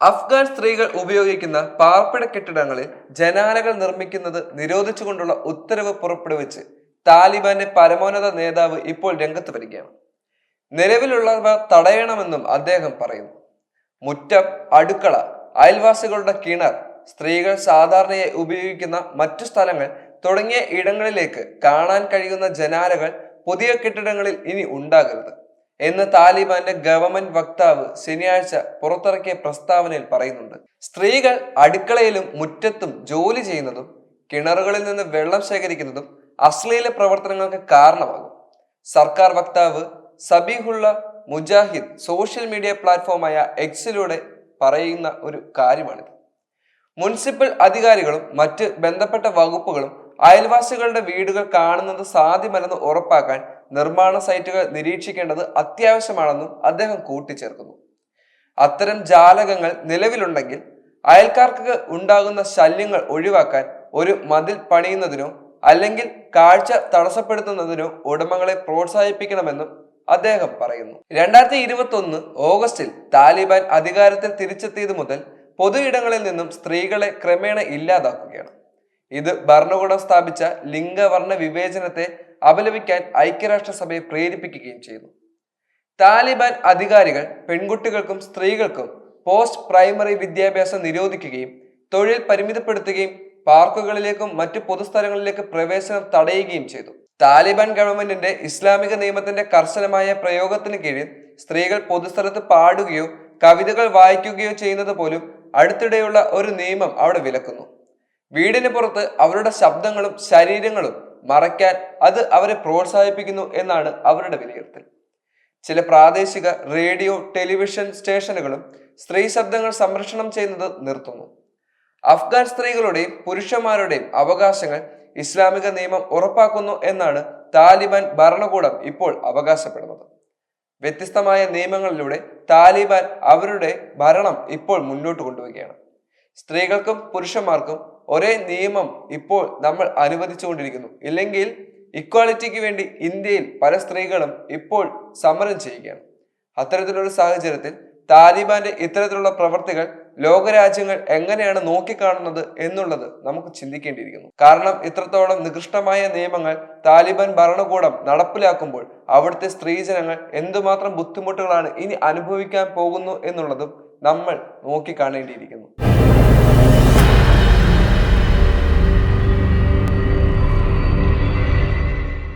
അഫ്ഗാൻ സ്ത്രീകൾ ഉപയോഗിക്കുന്ന പാർപ്പിട കെട്ടിടങ്ങളിൽ ജനാലകൾ നിർമ്മിക്കുന്നത് നിരോധിച്ചുകൊണ്ടുള്ള ഉത്തരവ് പുറപ്പെടുവിച്ച് താലിബാന്റെ പരമോന്നത നേതാവ് ഇപ്പോൾ രംഗത്ത് വരികയാണ്. നിലവിലുള്ളവ തടയണമെന്നും അദ്ദേഹം പറയുന്നു. മുറ്റം അടുക്കള അയൽവാസികളുടെ കിണർ സ്ത്രീകൾ സാധാരണയായി ഉപയോഗിക്കുന്ന മറ്റു സ്ഥലങ്ങൾ തുടങ്ങിയ ഇടങ്ങളിലേക്ക് കാണാൻ കഴിയുന്ന ജനാലകൾ പുതിയ കെട്ടിടങ്ങളിൽ ഇനി ഉണ്ടാകരുത്. എന്ന് താലിബാന്റെ ഗവൺമെന്റ് വക്താവ് ശനിയാഴ്ച പുറത്തിറക്കിയ പ്രസ്താവനയിൽ പറയുന്നുണ്ട്. സ്ത്രീകൾ അടുക്കളയിലും മുറ്റത്തും ജോലി ചെയ്യുന്നതും കിണറുകളിൽ നിന്ന് വെള്ളം ശേഖരിക്കുന്നതും അശ്ലീല പ്രവർത്തനങ്ങൾക്ക് കാരണമാകും. സർക്കാർ വക്താവ് സബീഹുള്ള മുജാഹിദ് സോഷ്യൽ മീഡിയ പ്ലാറ്റ്ഫോമായ എക്സിലൂടെ പറയുന്ന ഒരു കാര്യമാണിത്. മുനിസിപ്പൽ അധികാരികളും മറ്റ് ബന്ധപ്പെട്ട വകുപ്പുകളും അയൽവാസികളുടെ വീടുകൾ കാണുന്നത് സാധ്യമല്ലെന്ന് ഉറപ്പാക്കാൻ നിർമ്മാണ സൈറ്റുകൾ നിരീക്ഷിക്കേണ്ടത് അത്യാവശ്യമാണെന്നും അദ്ദേഹം കൂട്ടിച്ചേർക്കുന്നു. അത്തരം ജാലകങ്ങൾ നിലവിലുണ്ടെങ്കിൽ അയൽക്കാർക്ക് ഉണ്ടാകുന്ന ശല്യങ്ങൾ ഒഴിവാക്കാൻ ഒരു മതിൽ പണിയുന്നതിനോ അല്ലെങ്കിൽ കാഴ്ച തടസ്സപ്പെടുത്തുന്നതിനോ ഉടമകളെ പ്രോത്സാഹിപ്പിക്കണമെന്നും അദ്ദേഹം പറയുന്നു. രണ്ടായിരത്തി ഇരുപത്തി ഒന്ന് ഓഗസ്റ്റിൽ താലിബാൻ അധികാരത്തിൽ തിരിച്ചെത്തിയത് മുതൽ പൊതു ഇടങ്ങളിൽ നിന്നും സ്ത്രീകളെ ക്രമേണ ഇല്ലാതാക്കുകയാണ്. ഇത് ഭരണകൂടം സ്ഥാപിച്ച ലിംഗവർണ വിവേചനത്തെ അപലപിക്കാൻ ഐക്യരാഷ്ട്രസഭയെ പ്രേരിപ്പിക്കുകയും ചെയ്തു. താലിബാൻ അധികാരികൾ പെൺകുട്ടികൾക്കും സ്ത്രീകൾക്കും പോസ്റ്റ് പ്രൈമറി വിദ്യാഭ്യാസം നിരോധിക്കുകയും തൊഴിൽ പരിമിതപ്പെടുത്തുകയും പാർക്കുകളിലേക്കും മറ്റു പൊതുസ്ഥലങ്ങളിലേക്ക് പ്രവേശനം തടയുകയും ചെയ്തു. താലിബാൻ ഗവൺമെന്റിന്റെ ഇസ്ലാമിക നിയമത്തിന്റെ കർശനമായ പ്രയോഗത്തിന് കീഴിൽ സ്ത്രീകൾ പൊതുസ്ഥലത്ത് പാടുകയോ കവിതകൾ വായിക്കുകയോ ചെയ്യുന്നത് പോലും അടുത്തിടെയുള്ള ഒരു നിയമം അവിടെ വിലക്കുന്നു. വീടിന് പുറത്ത് അവരുടെ ശബ്ദങ്ങളും ശരീരങ്ങളും മറയ്ക്കാൻ അത് അവരെ പ്രോത്സാഹിപ്പിക്കുന്നു എന്നാണ് അവരുടെ വിലയിരുത്തൽ. ചില പ്രാദേശിക റേഡിയോ ടെലിവിഷൻ സ്റ്റേഷനുകളും സ്ത്രീ ശബ്ദങ്ങൾ സംരക്ഷണം ചെയ്യുന്നത് നിർത്തുന്നു. അഫ്ഗാൻ സ്ത്രീകളുടെയും പുരുഷന്മാരുടെയും അവകാശങ്ങൾ ഇസ്ലാമിക നിയമം ഉറപ്പാക്കുന്നു എന്നാണ് താലിബാൻ ഭരണകൂടം ഇപ്പോൾ അവകാശപ്പെടുന്നത്. വ്യത്യസ്തമായ നിയമങ്ങളിലൂടെ താലിബാൻ അവരുടെ ഭരണം ഇപ്പോൾ മുന്നോട്ട് കൊണ്ടുവരികയാണ്. സ്ത്രീകൾക്കും പുരുഷന്മാർക്കും ഒരേ നിയമം ഇപ്പോൾ നമ്മൾ അനുവദിച്ചുകൊണ്ടിരിക്കുന്നു. ഇല്ലെങ്കിൽ ഇക്വാളിറ്റിക്ക് വേണ്ടി ഇന്ത്യയിൽ പല സ്ത്രീകളും ഇപ്പോൾ സമരം ചെയ്യുകയാണ്. അത്തരത്തിലൊരു സാഹചര്യത്തിൽ താലിബാന്റെ ഇത്തരത്തിലുള്ള പ്രവർത്തികൾ ലോകരാജ്യങ്ങൾ എങ്ങനെയാണ് നോക്കിക്കാണുന്നത് എന്നുള്ളത് നമുക്ക് ചിന്തിക്കേണ്ടിയിരിക്കുന്നു. കാരണം ഇത്രത്തോളം നികൃഷ്ടമായ നിയമങ്ങൾ താലിബാൻ ഭരണകൂടം നടപ്പിലാക്കുമ്പോൾ അവിടുത്തെ സ്ത്രീജനങ്ങൾ എന്തുമാത്രം ബുദ്ധിമുട്ടുകളാണ് ഇനി അനുഭവിക്കാൻ പോകുന്നു എന്നുള്ളതും നമ്മൾ നോക്കിക്കാണേണ്ടിയിരിക്കുന്നു.